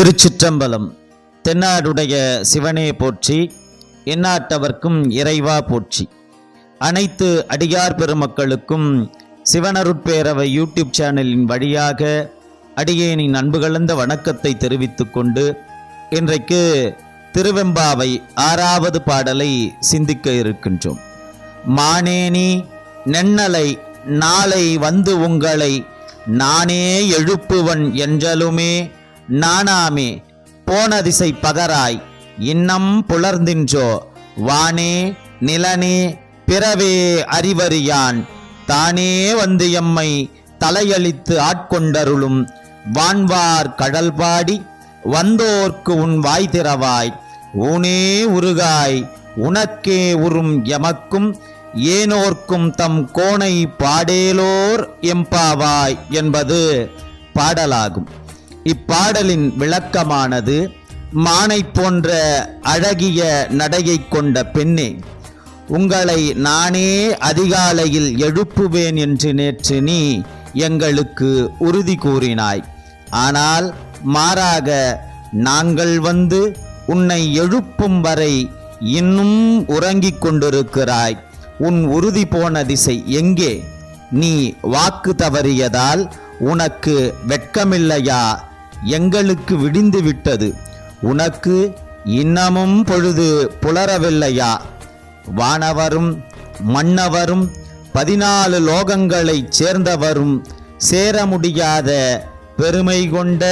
திருச்சிற்றம்பலம். தென்னாடுடைய சிவனே போற்றி எந்நாட்டவர்க்கும் இறைவா போற்றி. அனைத்து அடியார் பெருமக்களுக்கும் சிவனருட்பேரவை யூடியூப் சேனலின் வழியாக அடியேனின் அன்பு கலந்த வணக்கத்தை தெரிவித்துக்கொண்டு இன்றைக்கு திருவெம்பாவை ஆறாவது பாடலை சிந்திக்க இருக்கின்றோம். மானேனி நென்னலை நாளை வந்து உங்களை நானே எழுப்புவன் என்றலுமே நானாமே போன திசை பகராய் இன்னம் புலர்ந்தின்றோ வானே நிலனே பிறவே அறிவறியான் தானே வந்து எம்மை தலையளித்து ஆட்கொண்டருளும் வான்வார் கடல் பாடி வந்தோர்க்கு உன் வாய் திறவாய் ஊனே உருகாய் உனக்கே உறும் எமக்கும் ஏனோர்க்கும் தம் கோணை பாடேலோர் எம்பாவாய் என்பது பாடலாகும். இப்பாடலின் விளக்கமானது மானை போன்ற அழகிய நடையைக் கொண்ட பெண்ணே உங்களை நானே அதிகாலையில் எழுப்புவேன் என்று நேற்று நீ எங்களுக்கு உறுதி கூறினாய். ஆனால் மாறாக நாங்கள் வந்து உன்னை எழுப்பும் வரை இன்னும் உறங்கிக் கொண்டிருக்கிறாய். உன் உறுதி போன திசை எங்கே? நீ வாக்கு தவறியதால் உனக்கு வெட்கமில்லையா? எங்களுக்கு விடிந்து விட்டது. உனக்கு இன்னமும் பொழுது புலரவில்லையா? வானவரும் மன்னவரும் பதினாலு லோகங்களைச் சேர்ந்தவரும் சேர முடியாத பெருமை கொண்ட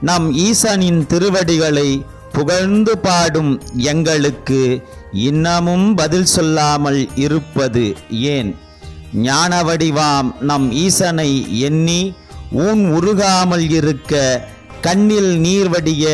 நம் ஈசனின் திருவடிகளை புகழ்ந்து பாடும் எங்களுக்கு இன்னமும் பதில் சொல்லாமல் இருப்பது ஏன்? ஞான வடிவாம் நம் ஈசனை எண்ணி ஊன் உருகாமல் இருக்க கண்ணில் நீர் வடிய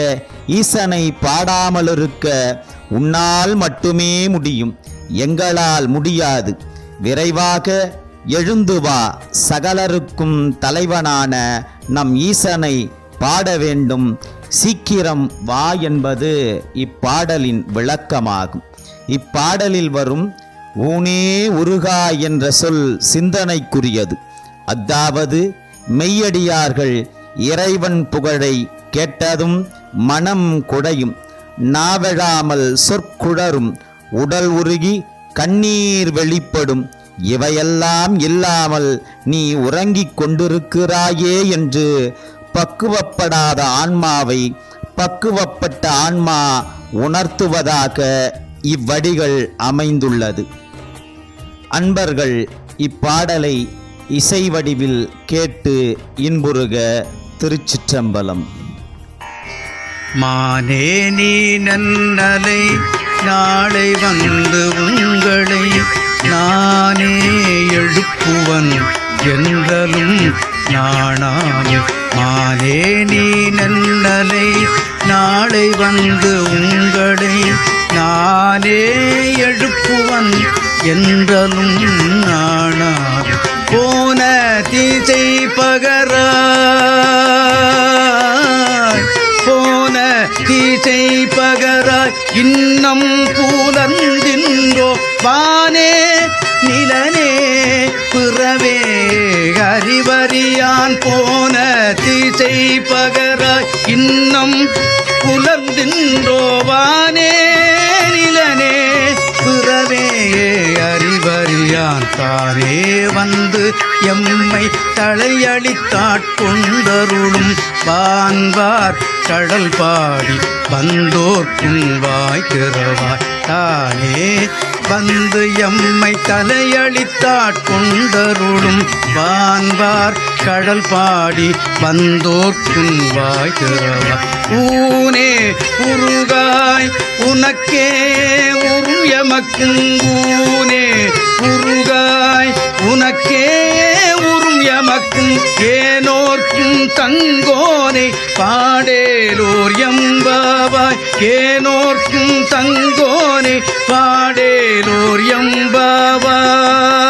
ஈசனை பாடாமலிருக்க உன்னால் மட்டுமே முடியும் எங்களால் முடியாது. விரைவாக எழுந்து வா சகலருக்கும் தலைவனான நம் ஈசனை பாட வேண்டும். சீக்கிரம் வா என்பது இப்பாடலின் விளக்கமாகும். இப்பாடலில் வரும் ஊனே உருகா என்ற சொல் சிந்தனைக்குரியது. அதாவது மெய்யடியார்கள் இறைவன் புகழை கேட்டதும் மனம் குடையும். நாவழாமல் சொற்குழரும் உடல் உருகி கண்ணீர் வெளிப்படும். இவையெல்லாம் இல்லாமல் நீ உறங்கிக் கொண்டிருக்கிறாயே என்று பக்குவப்படாத ஆன்மாவை பக்குவப்பட்ட ஆன்மா உணர்த்துவதாக இவ்வடிகள் அமைந்துள்ளது. அன்பர்கள் இப்பாடலை இசை வடிவில் கேட்டு இன்புறுக திருச்சிற்றம்பலம். மானே நீ நன்னலை நாளை வந்து உங்களை நானே எழுப்புவன் என்றலும் நாணாமே மானே நீ நன்னலை நாளை வந்து உங்களை நானே எழுப்புவன் என்றலும் நாணாமே போன திசை பகராய் போன திசை பகராய் இன்னம் பூலந்தின்றோ வானே நிலனே. பிறவே அறிவறியான் போன திசை பகராய் இன்னம் புலந்தின்றோவானே அறிவறியான் தானே வந்து எம்மை தலையளித்தாட்கொண்டருளும் பான்வார் கடல் பாடி வந்தோர்க்கும் வாய் தானே வந்து எம்மை தலையளித்தாட்கொண்டருளும் வான்வார் கடல் பாடி வந்தோர்க்கும் வாய் ஊனே உருகாய் உனக்கே உரும் எமக்கும் ஊனே உனக்கே உறும் எமக்கு ஏனோர்க்கும் தங்கோனை பாடேலூர் எம்பாவாய். ஏனோர்க்கும் தங்கோனை பாடேலூர் எம்பாவாய்.